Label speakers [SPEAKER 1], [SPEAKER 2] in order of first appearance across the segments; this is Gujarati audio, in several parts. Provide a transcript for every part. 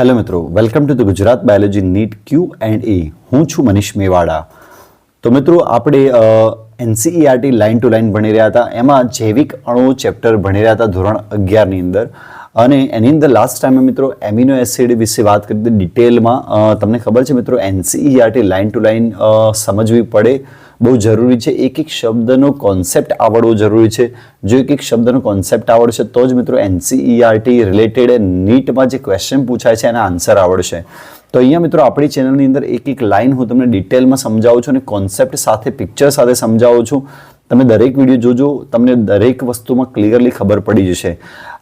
[SPEAKER 1] હેલો મિત્રો, welcome to the Gujarat biology NEET Q and A. હું છું મનીષ મેવાડા. તો મિત્રો, આપણે એનસીઈઆરટી લાઇન ટુ લાઇન ભણી રહ્યા હતા. એમાં જૈવિક અણુ ચેપ્ટર ભણી રહ્યા હતા ધોરણ અગિયારની અંદર. અને એની અંદર લાસ્ટ ટાઈમે મિત્રો એમિનો એસિડ વિશે વાત કરી હતી ડિટેલમાં તમને ખબર છે મિત્રો, એનસીઈઆરટી લાઇન ટુ લાઇન સમજવી પડે. બહુ જરૂરી છે. એક એક શબ્દનો કોન્સેપ્ટ આવડવો જરૂરી છે. જો એક એક શબ્દનો કોન્સેપ્ટ આવડશે તો જ મિત્રો એનસીઈઆરટી રિલેટેડ નીટમાં જે ક્વેશ્ચન પૂછાય છે, એના આન્સર આવડશે. તો અહીંયા મિત્રો આપણી ચેનલની અંદર એક એક લાઈન હું તમને ડિટેલમાં સમજાવું છું અને કોન્સેપ્ટ સાથે પિક્ચર સાથે સમજાવું છું. તમે દરેક વીડિયો જોજો, તમને દરેક વસ્તુમાં ક્લિયરલી ખબર પડી જશે.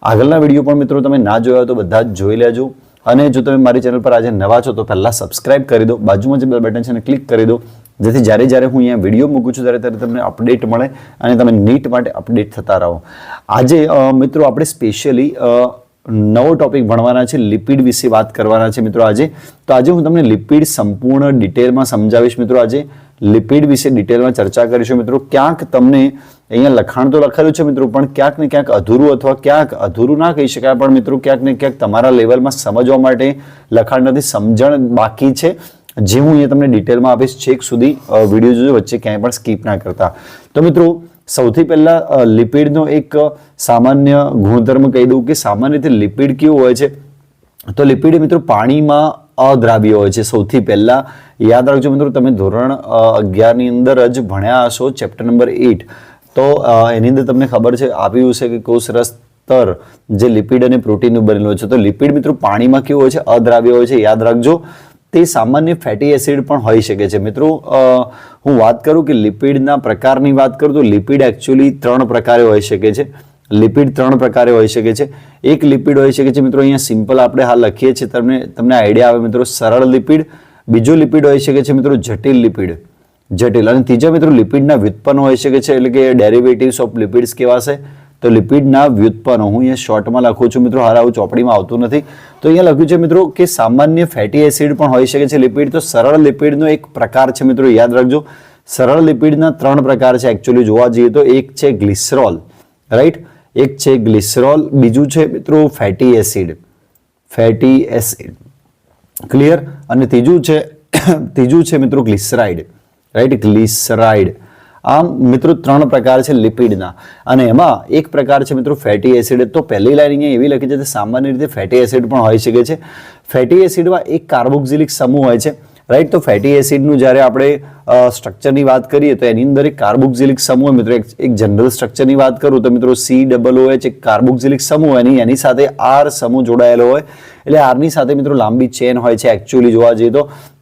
[SPEAKER 1] આગળના વીડિયો પણ મિત્રો તમે ના જોયા હોય તો બધા જ જોઈ લેજો. અને જો તમે મારી ચેનલ પર આજે નવા છો, તો પહેલાં સબસ્ક્રાઇબ કરી દો. બાજુમાં જે બેલ બટન છે એને ક્લિક કરી દો. જેથી જ્યારે જ્યારે હું અહીંયા વીડિયો મૂકું છું, ત્યારે ત્યારે તમને અપડેટ મળે અને તમે નીટ માટે અપડેટ થતા રહો. આજે મિત્રો આપણે સ્પેશિયલી નવો ટોપિક ભણવાના છે લિપિડ વિશે વાત કરવાના છે મિત્રો આજે. તો આજે હું તમને લિપિડ સંપૂર્ણ ડિટેલમાં સમજાવીશ મિત્રો આજે. લિપિડ વિશે ડિટેલમાં ચર્ચા કરીશું મિત્રો. ક્યાંક તમને અહીંયા લખાણ તો લખેલું છે મિત્રો, પણ ક્યાંક ને ક્યાંક અધૂરું અથવા ક્યાંક અધૂરું ના કહી શકાય, પણ મિત્રો ક્યાંક ને ક્યાંક તમારા લેવલમાં સમજવા માટે લખાણ નથી, સમજણ બાકી છે. જે હું અહીંયા તમને ડિટેલમાં આપીશ, છેક સુધી વીડિયો જોજો, વચ્ચે ક્યાંય પણ સ્કીપ ના કરતા. તો મિત્રો, સૌથી પહેલાં લિપિડનો એક સામાન્ય ગુણધર્મ કહી દઉં કે સામાન્ય રીતે લિપિડ કેવું હોય છે? તો લિપિડ મિત્રો પાણીમાં અદ્રાવ્ય હોય છે. સૌથી પહેલાં, યાદ રાખજો મિત્રો, તમે ધોરણ અગિયારની અંદર જ ભણ્યા હશો ચેપ્ટર નંબર એઇટ તો એની અંદર તમને ખબર છે આપ્યું છે કે કોષરસ સ્તર જે લિપિડ અને પ્રોટીનનું બનેલું હોય છે. તો લિપિડ મિત્રો પાણીમાં કેવું હોય છે? અદ્રાવ્ય હોય છે. યાદ રાખજો તે સામાન્ય ફેટી એસિડ પણ હોઈ શકે છે. મિત્રો હું વાત કરું કે લિપિડના પ્રકારની વાત કરું તો લિપિડ એકચ્યુઅલી ત્રણ પ્રકારે હોઈ શકે છે. લિપિડ ત્રણ પ્રકારે હોઈ શકે છે. એક લિપિડ હોઈ શકે છે, મિત્રો, અહીંયા સિમ્પલ આપણે હાલ લખીએ છીએ. તમને તમને આઈડિયા આવે મિત્રો, સરળ લિપિડ બીજો લિપિડ હોઈ શકે છે, મિત્રો, જટિલ લિપિડ જટિલ. અને ત્રીજા મિત્રો લિપિડના વ્યુત્પન્ન હોઈ શકે છે, એટલે કે ડેરિવેટિવ્સ ઓફ લિપિડ્સ કહેવાશે. તો લિપિડના વ્યુત્પન્નો હું અહીંયા શોર્ટમાં લખું છું મિત્રો, હાલ આવું ચોપડીમાં આવતું નથી. તો અહીંયા લખ્યું છે મિત્રો કે સામાન્ય ફેટી એસિડ પણ હોઈ શકે છે લિપિડ. તો સરળ લિપિડનો એક પ્રકાર છે મિત્રો, યાદ રાખજો. સરળ લિપિડના ત્રણ પ્રકાર છે એકચ્યુઅલી જોવા જઈએ તો, એક છે ગ્લિસરોલ રાઈટ એક છે ગ્લિસરોલ બીજું છે મિત્રો fatty acid fatty acid clear અને ત્રીજું છે ત્રીજું છે મિત્રો ગ્લિસરાઇડ રાઈટ ગ્લિસરાઇડ આમ મિત્રો ત્રણ પ્રકાર છે લિપિડના. અને એમાં એક પ્રકાર છે મિત્રો ફેટી એસિડ તો પહેલી લાઈન અહીંયા એવી લખી છે કે સામાન્ય રીતે ફેટી એસિડ પણ હોઈ શકે છે. ફેટી એસિડમાં એક કાર્બોક્સિલિક સમૂહ હોય છે. રાઈટ તો ફેટી એસિડનું જ્યારે આપણે સ્ટ્રક્ચરની વાત કરીએ તો એની અંદર એક કાર્બોક્સિલિક સમૂહ મિત્રો એક જનરલ સ્ટ્રક્ચરની વાત કરું તો મિત્રો સી ડબલ એચ એક કાર્બોક્સિલિક સમૂહ એની એની સાથે આર સમૂહ જોડાયેલો હોય. એટલે આરની સાથે મિત્રો લાંબી ચેન હોય છે. એકચ્યુઅલી જોવા જઈએ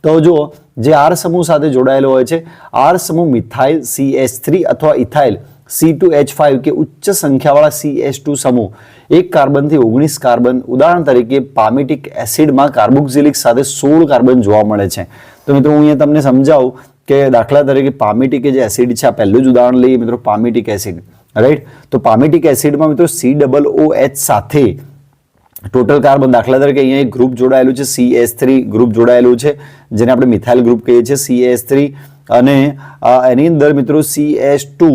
[SPEAKER 1] તો જો જે આર સમૂહ સાથે જોડાયેલો હોય છે. આર સમૂહ મિથાઇલ સી એચ થ્રી અથવા ethyl C two H five કે ઉચ્ચ સંખ્યાવાળા સી એચ ટુ સમૂહ. એક કાર્બનથી ઓગણીસ કાર્બન. ઉદાહરણ તરીકે પામિટિક એસિડમાં કાર્બોક્સિલિક સાથે સોળ કાર્બન જોવા મળે છે. તો મિત્રો, હું અહીંયા તમને સમજાવું કે દાખલા તરીકે પામિટિક જે એસિડ છે, આ પહેલું જ ઉદાહરણ લઈએ મિત્રો પામિટિક એસિડ રાઈટ તો પામિટિક એસિડમાં મિત્રો સી ડબલ ઓ એચ સાથે ટોટલ કાર્બન દાખલા તરીકે અહીંયા એક ગ્રુપ જોડાયેલું છે સી એસ થ્રી ગ્રુપ જોડાયેલું છે, જેને આપણે મિથાઇલ ગ્રુપ કહીએ છીએ સી એસ થ્રી અને એની અંદર મિત્રો C S two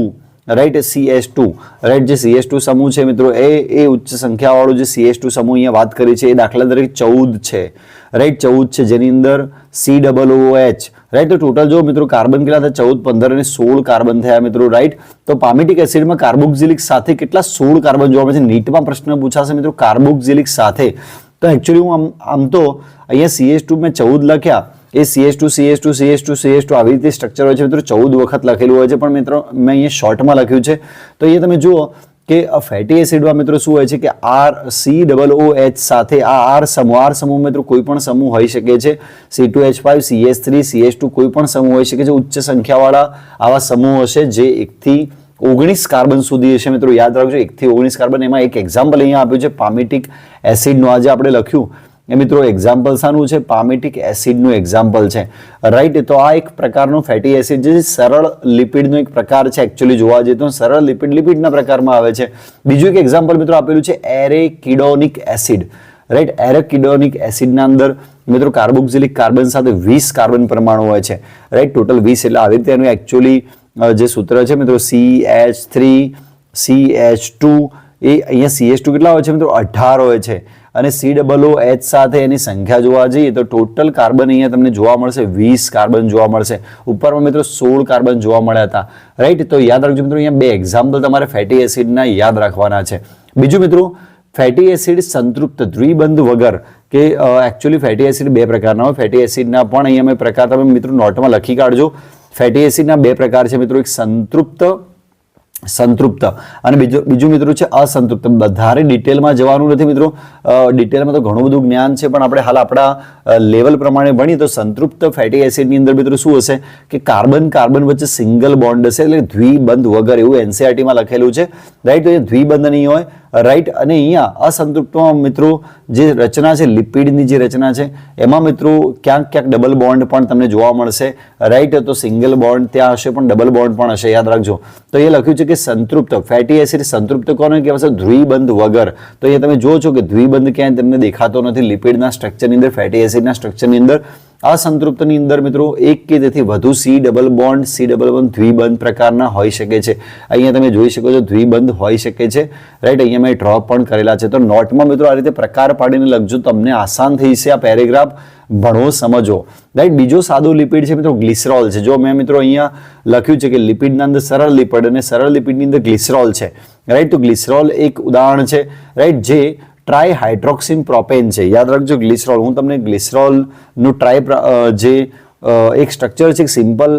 [SPEAKER 1] right C S two right જે સી એસ ટુ સમૂહ છે મિત્રો, એ એ ઉચ્ચ સંખ્યાવાળો જે સી એસ ટુ સમૂહ અહીંયા વાત કરી છે, એ દાખલા તરીકે ચૌદ છે. રાઈટ ચૌદ છે જેની અંદર C double O H right તો ટોટલ જો મિત્રો કાર્બન કેટલા થયા? ચૌદ, પંદર અને સોળ કાર્બન થયા મિત્રો રાઈટ તો પામેટિક એસિડમાં કાર્બોક્સિલિક સાથે કેટલા સોળ કાર્બન જોવા મળે છે? નીટમાં પ્રશ્ન પૂછાશે મિત્રો કાર્બોક્સિલિક સાથે. તો એકચ્યુઅલી હું આમ આમ તો અહીંયા સીએસ ટુ મેં ચૌદ લખ્યા. એ CS two CS two CS two CS two આવી રીતે સ્ટ્રક્ચર હોય છે મિત્રો, ચૌદ વખત લખેલું હોય છે. પણ મિત્રો, મેં અહીંયા શોર્ટમાં લખ્યું છે. તો અહીંયા તમે જુઓ કે ફેટી એસિડમાં મિત્રો શું હોય છે કે R C double O H સાથે આ આર સમૂહ આર સમૂહ મિત્રો કોઈ પણ સમૂહ હોઈ શકે છે. C two H five C H three C H two કોઈ પણ સમૂહ હોઈ શકે છે. ઉચ્ચ સંખ્યાવાળા આવા સમૂહ હશે જે એકથી ઓગણીસ કાર્બન સુધી હશે મિત્રો. યાદ રાખજો, એકથી ઓગણીસ કાર્બન. એમાં એક એક્ઝામ્પલ અહીંયા આપ્યું છે પામિટિક એસિડનું આજે આપણે લખ્યું. એ મિત્રો એક્ઝામ્પલ શાનું છે પામેટિક એસિડનું એક્ઝામ્પલ છે. રાઈટ તો આ એક પ્રકારનું ફેટી એસિડ જે સરળ લિપિડનો એક પ્રકાર છે. એકચ્યુઅલી જોવા જઈએ તો સરળ લિપિડ લિપિડના પ્રકારમાં આવે છે. બીજું એક એક્ઝામ્પલ મિત્રો આપેલું છે એરેકિડોનિક એસિડ રાઈટ એરેકિડોનિક એસિડના અંદર મિત્રો કાર્બોક્સિલિક કાર્બન સાથે વીસ કાર્બન પરમાણુ હોય છે. રાઈટ ટોટલ વીસ એટલે આવી રીતે એનું એકચ્યુઅલી જે સૂત્ર છે મિત્રો C H three C H two એ અહીંયા સીએચ ટુ કેટલા હોય છે મિત્રો? અઢાર હોય છે. અને સી ડબલ ઓ એચ સાથે એની સંખ્યા જોવા જઈએ તો ટોટલ કાર્બન અહીંયા તમને જોવા મળશે, વીસ કાર્બન જોવા મળશે. ઉપરમાં મિત્રો સોળ કાર્બન જોવા મળ્યા હતા. રાઈટ તો યાદ રાખજો મિત્રો, અહીંયા બે એક્ઝામ્પલ તમારે ફેટી એસિડના યાદ રાખવાના છે. બીજું મિત્રો ફેટી એસિડ સંતૃપ્ત દ્વિબંધ વગર, કે એકચ્યુઅલી ફેટી એસિડ બે પ્રકારના હોય. ફેટી એસિડના પણ અહીંયા મેં પ્રકાર તમે મિત્રો નોટમાં લખી કાઢજો. ફેટી એસિડના બે પ્રકાર છે મિત્રો. એક સંતૃપ્ત સંતૃપ્ત. અને બીજું બીજું મિત્રો છે અસંતૃપ્ત. વધારે ડિટેલમાં જવાનું નથી મિત્રો. ડિટેલમાં તો ઘણું બધું જ્ઞાન છે, પણ આપણે હાલ આપણા લેવલ પ્રમાણે ભણીએ તો સંતૃપ્ત ફેટી એસિડની અંદર મિત્રો શું હશે કે કાર્બન કાર્બન વચ્ચે સિંગલ બોન્ડ હશે, એટલે દ્વિબંધ વગર એવું એનસીઆરટીમાં લખેલું છે. રાઈટ? તો એ દ્વિબંધ નહીં હોય રાઈટ અને અહીંયા અસંતૃપ્તમાં મિત્રો, જે રચના છે, લિપિડની જે રચના છે, એમાં મિત્રો ક્યાંક ક્યાંક ડબલ બોન્ડ પણ તમને જોવા મળશે. રાઈટ, તો સિંગલ બોન્ડ ત્યાં હશે, પણ ડબલ બોન્ડ પણ હશે, યાદ રાખજો. તો એ લખ્યું છે કે સંતૃપ્ત ફેટી એસિડ સંતૃપ્ત કોને કહેવાશે? દ્વિબંધ વગર. તો અહીંયા તમે જુઓ છો કે દ્વિબંધ ક્યાંય તમને દેખાતો નથી. લિપિડના સ્ટ્રક્ચરની અંદર ફેટી એસિડના સ્ટ્રક્ચરની અંદર અસંતૃપ્તની અંદર મિત્રો એક કે તેથી વધુ C double bond C double bond દ્વિબંધ પ્રકારના હોઈ શકે છે. અહીંયા તમે જોઈ શકો છો દ્વિબંધ હોઈ શકે છે. રાઈટ અહીંયા મેં ડ્રોપ પણ કરેલા છે. તો નોટમાં મિત્રો આ રીતે પ્રકાર પાડીને લખજો. તમને આસાન થઈ છે આ પેરેગ્રાફ. ભણો, સમજો. રાઈટ બીજો સાદો લિપિડ છે મિત્રો ગ્લિસરોલ છે. જો મેં મિત્રો અહીંયા લખ્યું છે કે લિપિડના અંદર સરળ લિપિડ અને સરળ લિપિડની અંદર ગ્લિસરોલ છે. રાઈટ તો ગ્લિસરોલ એક ઉદાહરણ છે. રાઈટ જે ટ્રાય હાઇડ્રોક્સિન પ્રોપેન છે. યાદ રાખજો ગ્લિસરોલ હું તમને ગ્લિસરોલનું ટ્રાય જે એક સ્ટ્રક્ચર છે, એક સિમ્પલ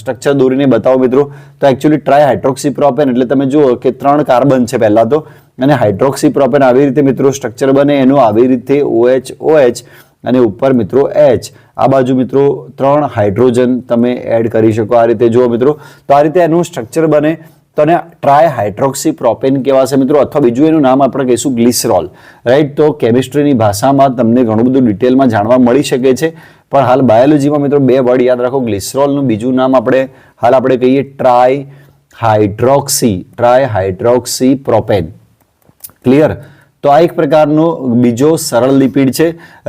[SPEAKER 1] સ્ટ્રક્ચર દોરીને બતાવો મિત્રો. તો એકચ્યુઅલી ટ્રાય હાઇડ્રોક્સી પ્રોપેન એટલે તમે જુઓ કે ત્રણ કાર્બન છે પહેલાં તો. અને હાઇડ્રોક્સી પ્રોપેન આવી રીતે મિત્રો સ્ટ્રક્ચર બને, એનું આવી રીતે ઓએચ ઓએચ અને ઉપર મિત્રો એચ. આ બાજુ મિત્રો ત્રણ હાઇડ્રોજન તમે એડ કરી શકો આ રીતે. જુઓ મિત્રો, તો આ રીતે એનું સ્ટ્રક્ચર બને. તો આને ટ્રાય હાઇડ્રોક્સી પ્રોપેન કહેવાશે મિત્રો? અથવા બીજું એનું નામ આપણે કહીશું ગ્લિસરોલ. રાઈટ તો કેમિસ્ટ્રીની ભાષામાં તમને ઘણું બધું ડિટેલમાં જાણવા મળી શકે છે. પણ હાલ બાયોલોજીમાં મિત્રો બે વર્ડ યાદ રાખો. ગ્લિસરોલનું બીજું નામ આપણે હાલ આપણે કહીએ tri hydroxy tri hydroxy propane clear તો આ એક પ્રકારનો બીજો સરળ લિપિડ છે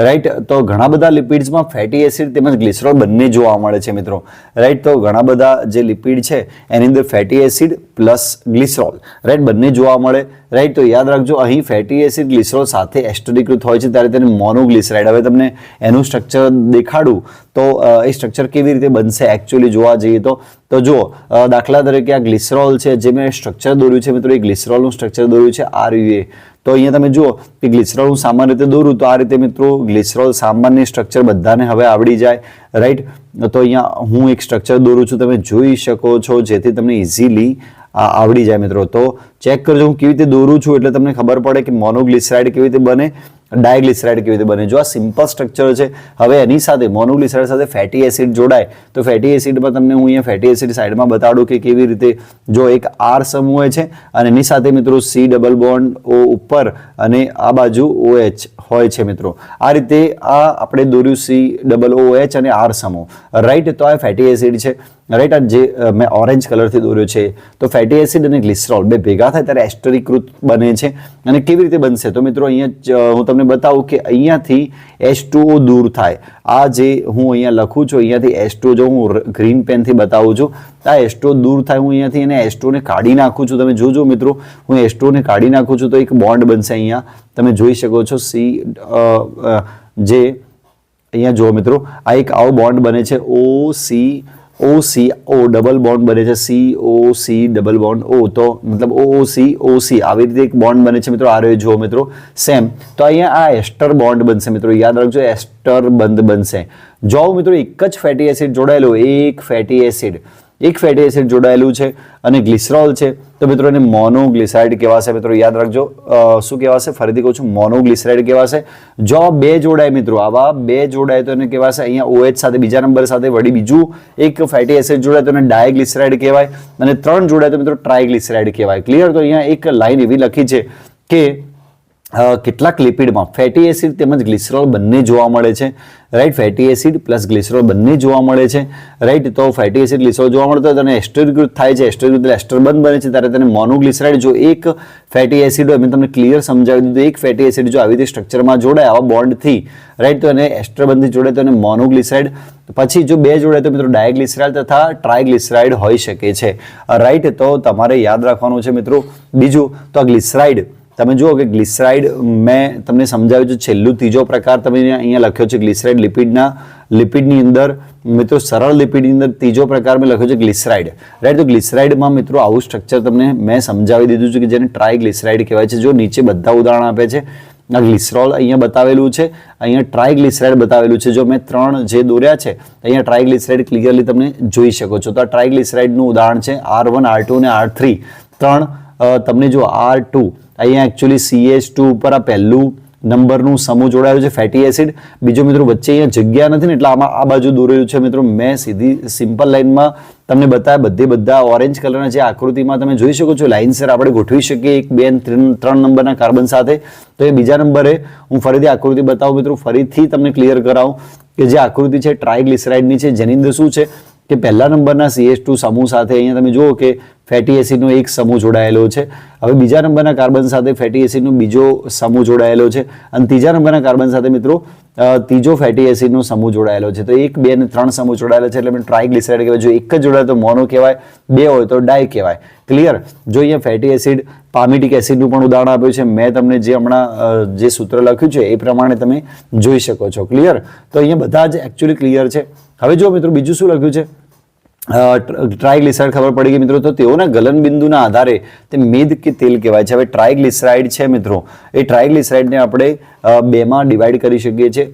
[SPEAKER 1] રાઈટ તો ઘણા બધા લિપિડ્સમાં ફેટી એસિડ તેમજ ગ્લિસરોલ બંને જોવા મળે છે મિત્રો. રાઈટ તો ઘણા બધા જે લિપિડ છે, એની અંદર fatty acid plus glycerol right બંને જોવા મળે. રાઈટ તો યાદ રાખજો, અહીં ફેટી એસિડ ગ્લિસરોલ સાથે એસ્ટરીકૃત હોય છે, ત્યારે તેને મોનોગ્લિસરાઇડ હવે તમને એનું સ્ટ્રક્ચર દેખાડું, તો એ સ્ટ્રક્ચર કેવી રીતે બનશે એકચ્યુઅલી જોવા જઈએ તો. તો જુઓ દાખલા તરીકે આ ગ્લિસરોલ છે, જે મેં સ્ટ્રક્ચર દોર્યું છે મિત્રો, એ ગ્લિસરોલનું સ્ટ્રક્ચર દોર્યું છે આર તો અહીંયા તમે જુઓ કે ગ્લિસરોલ હું સામાન્ય રીતે દોરું તો આ રીતે મિત્રો ગ્લિસરોલ સામાન્ય સ્ટ્રક્ચર બધાને હવે આવડી જાય રાઈટ તો અહીંયા હું એક સ્ટ્રક્ચર દોરું છું, તમે જોઈ શકો છો, જેથી તમને ઇઝીલી આવડી જાય મિત્રો. તો ચેક કરજો હું કેવી રીતે દોરું છું એટલે તમને ખબર પડે કે મોનોગ્લિસરાઇડ કેવી રીતે બને. ડાયગ્લિસરાઇડ કેવી રીતે બને? જો આ સિમ્પલ સ્ટ્રક્ચર છે, હવે એની સાથે મોનોગ્લિસરાઇડ સાથે ફેટી એસિડ જોડાય, તો ફેટી એસિડમાં તમને હું અહીંયા ફેટી એસિડ સાઈડમાં બતાડું કે કેવી રીતે જો એક આર સમૂહ છે, અને એની સાથે મિત્રો સી ડબલ બોન્ડ ઓ ઉપર અને આ બાજુ ઓ એચ હોય છે મિત્રો. આ રીતે આ આપણે દોર્યું સી ડબલ ઓ એચ અને આર સમૂહ રાઈટ તો આ ફેટી એસિડ છે. રાઈટ આ જે મેં ઓરેન્જ કલરથી દોર્યો છે, તો ફેટી એસિડ અને ગ્લિસરોલ બે ભેગા થાય ત્યારે એસ્ટરીકૃત બને છે. અને કેવી રીતે બનશે? તો મિત્રો અહીંયા હું તમને બતાવું કે અહીંયાથી એચ દૂર થાય. આ જે હું અહીંયા લખું છું, અહીંયાથી એચ જો હું ગ્રીન પેનથી બતાવું છું આ એચ દૂર થાય, હું અહીંયાથી એને એચ ને કાઢી નાખું છું. તમે જોજો મિત્રો, હું એચ ને કાઢી નાખું છું તો એક બોન્ડ બનશે અહીંયા. તમે જોઈ શકો છો, સી જે, અહીંયા જુઓ મિત્રો, આ એક આવો બોન્ડ બને છે O C O C O double bond બને છે. C O C double bond O તો મતલબ ઓ સી ઓ સી આવી રીતે એક બોન્ડ બને છે મિત્રો, આ રહ્યો જુઓ મિત્રો. સેમ તો અહીંયા આ એસ્ટર બોન્ડ બનશે મિત્રો. યાદ રાખજો એસ્ટર બંધ બનશે. જો મિત્રો, એક જ ફેટી એસિડ જોડાયેલો એક ફેટી એસિડ એક ફેટી એસિડ જોડાયેલું છે અને ગ્લિસરોલ છે. તો મિત્રો એને મોનોગ્લિસરાઇડ કહેવાશે. મિત્રો યાદ રાખજો શું કહેવાશે? ફરીથી કહું છું મોનોગ્લિસરાઇડ કહેવાશે. જો બે જોડાય મિત્રો, આવા બે જોડાય તો એને કહેવાશે અહીંયા ઓએચ સાથે, બીજા નંબર સાથે વળી બીજું એક ફેટી એસિડ જોડાય તો એને ડાયગ્લિસરાઇડ કહેવાય. અને ત્રણ જોડાય તો મિત્રો ટ્રાયગ્લિસરાઇડ કહેવાય. ક્લિયર તો અહીંયા એક લાઈન એવી લખી છે કે કેટલાક લિપિડમાં ફેટી એસિડ તેમજ ગ્લિસરોલ બંને જોવા મળે છે. Right? Fatty acid plus glycerol બંને જોવા મળે છે. રાઈટ? તો ફેટી એસિડ, ગ્લિસરોલ જોવા મળતો હોય તેને એસ્ટરીકૃત થાય છે. એસ્ટરીકૃત એટલે એસ્ટર બંધ બને છે. ત્યારે તેને મોનોગ્લિસરાઇડ જો એક ફેટી એસિડ હોય, મેં તમને ક્લિયર સમજાવી દીધું, એક ફેટી એસિડ જો આવી રીતે સ્ટ્રક્ચરમાં જોડાય, આવા બોન્ડથી રાઈટ? તો એને એસ્ટર બંધથી જોડે તો એને મોનોગ્લિસરાઇડ. પછી જો બે જોડે તો મિત્રો ડાયગ્લિસરાઇડ તથા ટ્રાયગ્લિસરાઇડ હોઈ શકે છે. રાઈટ? તો તમારે યાદ રાખવાનું છે મિત્રો. બીજું, તો આ ગ્લિસરાઇડ તમે જુઓ કે ગ્લિસરાઇડ મેં તમને સમજાવ્યું છે, છેલ્લું ત્રીજો પ્રકાર તમે અહીંયા લખ્યો છે ગ્લિસરાઇડ લિપિડના, લિપિડની અંદર, મિત્રો સરળ લિપિડની અંદર ત્રીજો પ્રકાર મેં લખ્યો છે ગ્લિસરાઇડ. રાઈટ તો ગ્લિસરાઇડમાં મિત્રો આવું સ્ટ્રક્ચર તમને મેં સમજાવી દીધું છે કે જેને ટ્રાય ગ્લિસરાઇડ કહેવાય છે. જો નીચે બધા ઉદાહરણ આપે છે, આ ગ્લિસરોલ અહીંયા બતાવેલું છે, અહીંયા ટ્રાયગ્લિસરાઇડ બતાવેલું છે. જો મેં ત્રણ જે દોર્યા છે, અહીંયા ટ્રાયગ્લિસરાઇડ ક્લિયરલી તમે જોઈ શકો છો. તો આ ટ્રાયગ્લિસરાઇડનું ઉદાહરણ છે આર વન આર ટુ અને આર થ્રી ત્રણ તમને જો આર ટુ અહીંયા એકચ્યુઅલી સીએચ ટુ ઉપર આ પહેલું નંબરનું સમૂહ જોડાયેલું છે ફેટી એસિડ બીજો મિત્રો વચ્ચે અહીંયા જગ્યા નથી ને એટલે આમાં આ બાજુ દોરેલું છે મિત્રો. મેં સીધી સિમ્પલ લાઇનમાં તમને બતાવ્યા, બધે બધા ઓરેન્જ કલરના જે આકૃતિમાં તમે જોઈ શકો છો. લાઇનસર આપણે ગોઠવી શકીએ એક, બે, ત્રણ નંબરના કાર્બન સાથે. તો એ બીજા નંબરે હું ફરીથી આકૃતિ બતાવું મિત્રો. ફરીથી તમને ક્લિયર કરાવું કે જે આકૃતિ છે ટ્રાયગ્લિસરાઇડની છે. જેની અંદર શું છે? કે પહેલા નંબરના સીએચ ટુ સમૂહ સાથે અહીંયા તમે જુઓ કે ફેટી એસિડનો એક સમૂહ જોડાયેલો છે. હવે બીજા નંબરના કાર્બન સાથે ફેટી એસિડનો બીજો સમૂહ જોડાયેલો છે. અને ત્રીજા નંબરના કાર્બન સાથે મિત્રો ત્રીજો ફેટી એસિડનો સમૂહ જોડાયેલો છે. તો એક, બે અને ત્રણ સમૂહ જોડાયેલો છે એટલે ટ્રાયગ્લિસરાઇડ કહેવાય. જો એક જ જોડાય તો મોનો કહેવાય, બે હોય તો ડાય કહેવાય. ક્લિયર જો અહીંયા ફેટી એસિડ પામિટિક એસિડનું પણ ઉદાહરણ આપ્યું છે. મેં તમને જે હમણાં જે સૂત્ર લખ્યું છે એ પ્રમાણે તમે જોઈ શકો છો. ક્લિયર તો અહીંયા બધા જ એકચ્યુઅલી ક્લિયર છે. હવે જો મિત્રો બીજું શું લખ્યું છે? ટ્રાયગ્લિસરાઇડ ખબર પડી ગઈ મિત્રો તો તેઓના ગલનબિંદુના આધારે તે મેદ કે તેલ કહેવાય છે. હવે ટ્રાયગ્લિસરાઇડ છે મિત્રો. એ ટ્રાયગ્લિસરાઇડને આપણે બેમાં ડિવાઈડ કરી શકીએ છીએ.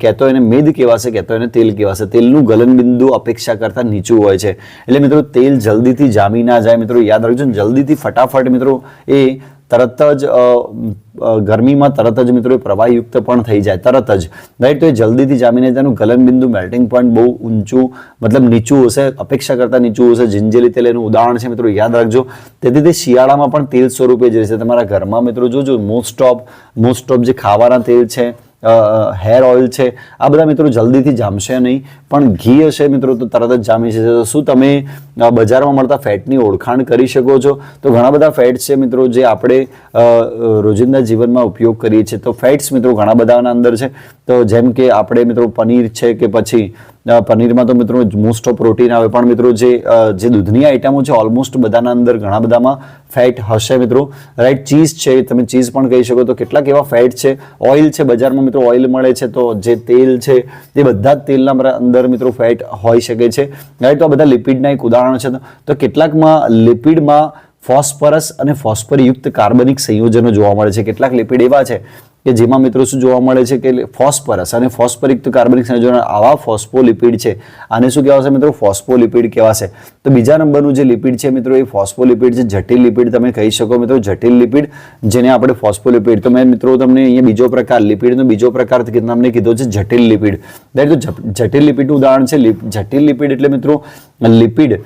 [SPEAKER 1] કહેતો એને મેદ કહેવાશે, કહેતો એને તેલ કહેવાશે. તેલનું ગલનબિંદુ અપેક્ષા કરતાં નીચું હોય છે. એટલે મિત્રો તેલ જલ્દીથી જામી ના જાય મિત્રો. યાદ રાખજો જલ્દીથી ફટાફટ મિત્રો એ તરત જ ગરમીમાં તરત જ મિત્રો એ પ્રવાહયુક્ત પણ થઈ જાય, તરત જ. રાઈટ તો એ જલ્દીથી જામીને તેનું ગલનબિંદુ મેલ્ટિંગ પોઈન્ટ બહુ ઊંચું, મતલબ નીચું હશે, અપેક્ષા કરતાં નીચું હશે. જિંજેલી તેલ એનું ઉદાહરણ છે મિત્રો, યાદ રાખજો. તેથી તે શિયાળામાં પણ તેલ સ્વરૂપે જ રહેશે. તમારા ઘરમાં મિત્રો, જોજો મોસ્ટ ઓફ મોસ્ટ ઓફ જે ખાવાના તેલ છે હેર ઓઇલ છે. આ બધા મિત્રો જલ્દીથી જામશે નહીં, પણ ઘી હશે મિત્રો તો તરત જ જામી જશે. તો શું તમે બજારમાં મળતા ફેટની ઓળખાણ કરી શકો છો? તો ઘણા બધા ફેટ્સ છે મિત્રો જે આપણે રોજિંદા જીવનમાં ઉપયોગ કરીએ છીએ. તો ફેટ્સ મિત્રો ઘણા બધાના અંદર છે. તો જેમ કે આપણે મિત્રો પનીર છે કે પછી પનીરમાં તો મિત્રો મોસ્ટ ઓફ પ્રોટીન આવે. પણ મિત્રો જે જે દૂધની આઇટમો છે ઓલમોસ્ટ બધાના અંદર ઘણા બધામાં ફેટ હશે મિત્રો. રાઈટ ચીઝ છે, તમે ચીઝ પણ કહી શકો તો કેટલાક એવા ફેટ છે. ઓઇલ છે, બજારમાં મિત્રો ઓઇલ મળે છે, તો જે તેલ છે તે બધા જ તેલના અંદર મિત્રો ફેટ હોઈ શકે છે. રાઈટ તો આ બધા લિપિડના એક ઉદાહરણ છે. તો- કેટલાકમાં લિપિડમાં ફોસ્ફરસ અને ફોસ્ફરયુક્ત કાર્બનિક સંયોજનો જોવા મળે છે. કેટલાક લિપિડ એવા છે કે જેમાં મિત્રો શું જોવા મળે છે કે ફોસ્ફરસ અને ફોસ્ફરયુક્ત કાર્બનિક સંયોજનો આવા ફોસ્ફોલિપિડ છે. આને શું કહેવાશે મિત્રો? ફોસ્ફોલિપિડ કહેવાશે. તો બીજા નંબરનું જે લિપિડ છે મિત્રો, એ ફોસ્ફોલિપિડ છે. જટિલ લિપિડ તમે કહી શકો મિત્રો, જટિલ લિપિડ, જેને આપણે ફોસ્ફોલિપિડ તો મેં મિત્રો તમને અહીંયા બીજો પ્રકાર લિપિડનો બીજો પ્રકાર તમને કીધો છે જટિલ લિપિડ. દેટ તો જટિલ લિપિડનું ઉદાહરણ છે જટિલ લિપિડ એટલે મિત્રો, લિપિડ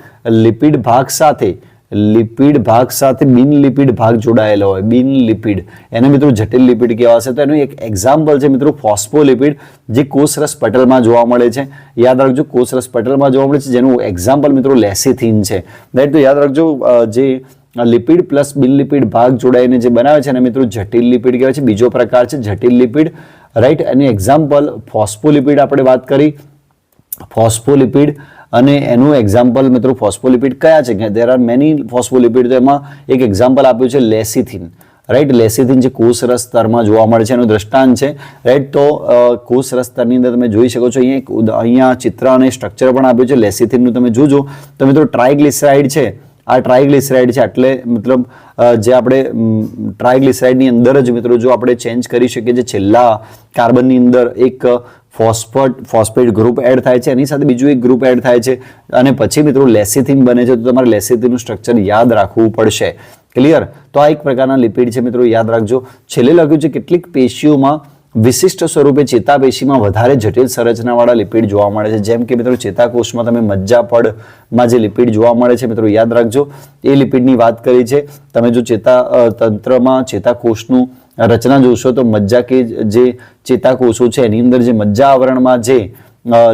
[SPEAKER 1] લિપિડ ભાગ સાથે લિપિડ ભાગ સાથે બિન લિપિડ ભાગ જોડાયેલો હોય. બિન લિપિડ. એને મિત્રો જટિલ લિપિડ કહેવાશે તો એનું એક એક્ઝામ્પલ છે મિત્રો, ફોસ્ફોલિપિડ, જે કોષરસ પટલમાં જોવા મળે છે. યાદ રાખજો, કોષરસ પટલમાં જોવા મળે છે, જેનું એક્ઝામ્પલ મિત્રો લેસિથિન છે. દેટ તો યાદ રાખજો જે લિપિડ પ્લસ બિન લિપિડ ભાગ જોડાઈને જે બનાવે છે, એને મિત્રો જટિલ લિપિડ કહેવાય છે. બીજો પ્રકાર છે જટિલ લિપિડ. રાઈટ એની એક્ઝામ્પલ ફોસ્ફોલિપિડ આપણે વાત કરી. ફોસ્ફોલિપિડ અને એનું એક્ઝામ્પલ મિત્રો ફોસ્ફોલિપિડ કયા છે? કે દેર આર મેની ફોસ્ફોલિપિડ તો એમાં એક એક્ઝામ્પલ આપ્યું છે લેસિથિન. રાઈટ લેસિથિન જે કોષરસ સ્તરમાં જોવા મળે છે, એનું દ્રષ્ટાંત છે. રાઈટ તો કોષરસ સ્તરની અંદર તમે જોઈ શકો છો, અહીંયા અહીંયા ચિત્ર અને સ્ટ્રક્ચર પણ આપ્યું છે. લેસિથિનનું તમે જોજો. તો મિત્રો ટ્રાયગ્લિસરાઇડ છે. આ ટ્રાયગ્લિસરાઇડ છે એટલે મતલબ જે આપણે ટ્રાયગ્લિસરાઇડની અંદર જ મિત્રો, જો આપણે ચેન્જ કરી શકીએ જે છેલ્લા કાર્બનની અંદર એક ફોસ્ફેટ ફોસ્ફેટ ગ્રુપ એડ થાય છે, એની સાથે બીજું એક ગ્રુપ એડ થાય છે. અને પછી મિત્રો લેસિથિન બને છે, તો તમારે લેસિથિનનું સ્ટ્રક્ચર યાદ રાખવું પડશે. ક્લિયર તો આ એક પ્રકારના લિપિડ છે મિત્રો, યાદ રાખજો. છેલ્લે લખ્યું છે, કેટલીક પેશીઓમાં વિશિષ્ટ સ્વરૂપે ચેતાપેશીમાં વધારે જટિલ સંરચનાવાળા લિપિડ જોવા મળે છે. જેમ કે મિત્રો ચેતાકોષમાં તમે મજ્જાપડમાં જે લિપિડ જોવા મળે છે, મિત્રો યાદ રાખજો. એ લિપિડની વાત કરી છે, તમે જો ચેતા તંત્રમાં ચેતાકોષનું રચના જોશો તો મજ્જા કે જે ચેતાકોષો છે, એની અંદર જે મજ્જા આવરણમાં જે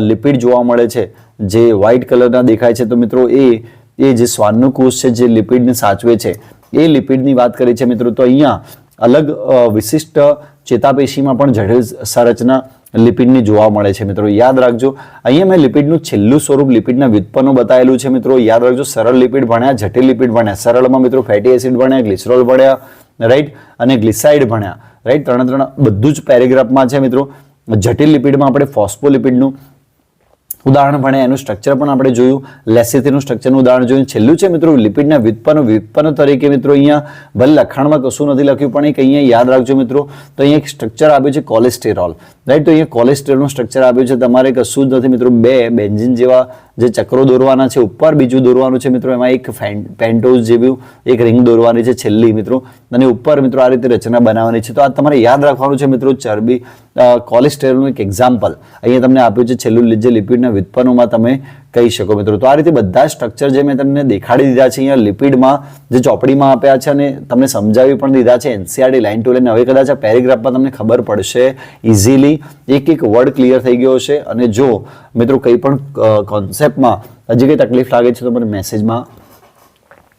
[SPEAKER 1] લિપિડ જોવા મળે છે, જે વ્હાઇટ કલરના દેખાય છે, તો મિત્રો એ એ જે શ્વાનનો કોષ છે, જે લિપિડને સાચવે છે, એ લિપિડની વાત કરી છે મિત્રો. તો અહીંયા અલગ વિશિષ્ટ ચેતાપેશીમાં પણ જટિલ સંરચના લિપિડની જોવા મળે છે મિત્રો. યાદ રાખજો, અહીંયા મેં લિપિડનું છેલ્લું સ્વરૂપ લિપિડના વ્યુત્પન્નો બતાવેલું છે મિત્રો. યાદ રાખજો, સરળ લિપિડ ભણ્યા, જટિલ લિપિડ ભણ્યા. સરળમાં મિત્રો ફેટી એસિડ ભણ્યા ગ્લિસરોલ ભણ્યા રાઈટ અને ગ્લિસાઇડ ભણ્યા. રાઈટ ત્રણે ત્રણ બધું જ પેરેગ્રાફમાં છે મિત્રો. જટિલ લિપિડમાં આપણે ફોસ્ફોલિપિડનું ઉદાહરણ ભણ્યા. એનું સ્ટ્રક્ચર પણ આપણે જોયું. લેસિથીનું સ્ટ્રક્ચરનું ઉદાહરણ જોયું. છેલ્લું છે મિત્રો લિપિડના વ્યુત્પન્ન વ્યુત્પન્ન તરીકે મિત્રો અહીંયા ભલે લખાણમાં કશું નથી લખ્યું, પણ એક અહીંયા યાદ રાખજો મિત્રો. તો અહીંયા એક સ્ટ્રક્ચર આપ્યું છે કોલેસ્ટેરોલ રાઈટ તો અહીંયા કોલેસ્ટ્રોલનું સ્ટ્રક્ચર આપ્યું છે. તમારે કશું જ નથી મિત્રો, બે બેન્ઝિન જેવા જે ચક્રો દોરવાના છે, ઉપર બીજું દોરવાનું છે મિત્રો. એમાં એક પેન્ટોઝ જેવું એક રિંગ દોરવાની છે છેલ્લી મિત્રો. અને ઉપર મિત્રો આ રીતે રચના બનાવવાની છે. તો આ તમારે યાદ રાખવાનું છે મિત્રો, ચરબી કોલેસ્ટ્રોલનું એક એક્ઝામ્પલ અહીંયા તમને આપ્યું છે, છેલ્લું જે લિપિડના વ્યુત્પન્નોમાં તમે કહી શકો મિત્રો. તો આ રીતે બધા સ્ટ્રક્ચર જે મેં તમને દેખાડી દીધા છે અહીંયા લિપિડમાં, જે ચોપડીમાં આપ્યા છે અને તમને સમજાવી પણ દીધા છે એનસીઆરટી લાઈન ટુ લઈને. હવે કદાચ આ પેરેગ્રાફમાં તમને ખબર પડશે ઇઝીલી એક એક વર્ડ ક્લિયર થઈ ગયો છે અને જો મિત્રો કંઈ પણ કોન્સેપ્ટમાં હજી કંઈ તકલીફ લાગે છે તો મને મેસેજમાં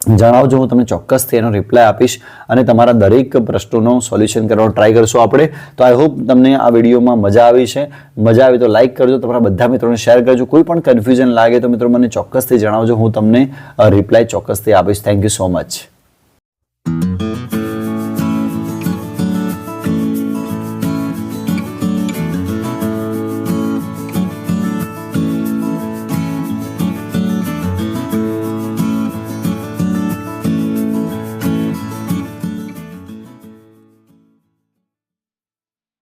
[SPEAKER 1] જણાવજો, હું તમને ચોક્કસથી એનો રિપ્લાય આપીશ અને તમારા દરેક પ્રશ્નોનો સોલ્યુશન કરવાનો ટ્રાય કરશું આપણે. તો આઈ હોપ તમને આ વિડીયોમાં મજા આવી છે. મજા આવી તો લાઇક કરજો, તમારા બધા મિત્રોને શેર કરજો. કોઈ પણ કન્ફ્યુઝન લાગે તો મિત્રો મને ચોક્કસથી જણાવજો, હું તમને રિપ્લાય ચોક્કસથી આપીશ. Thank you so much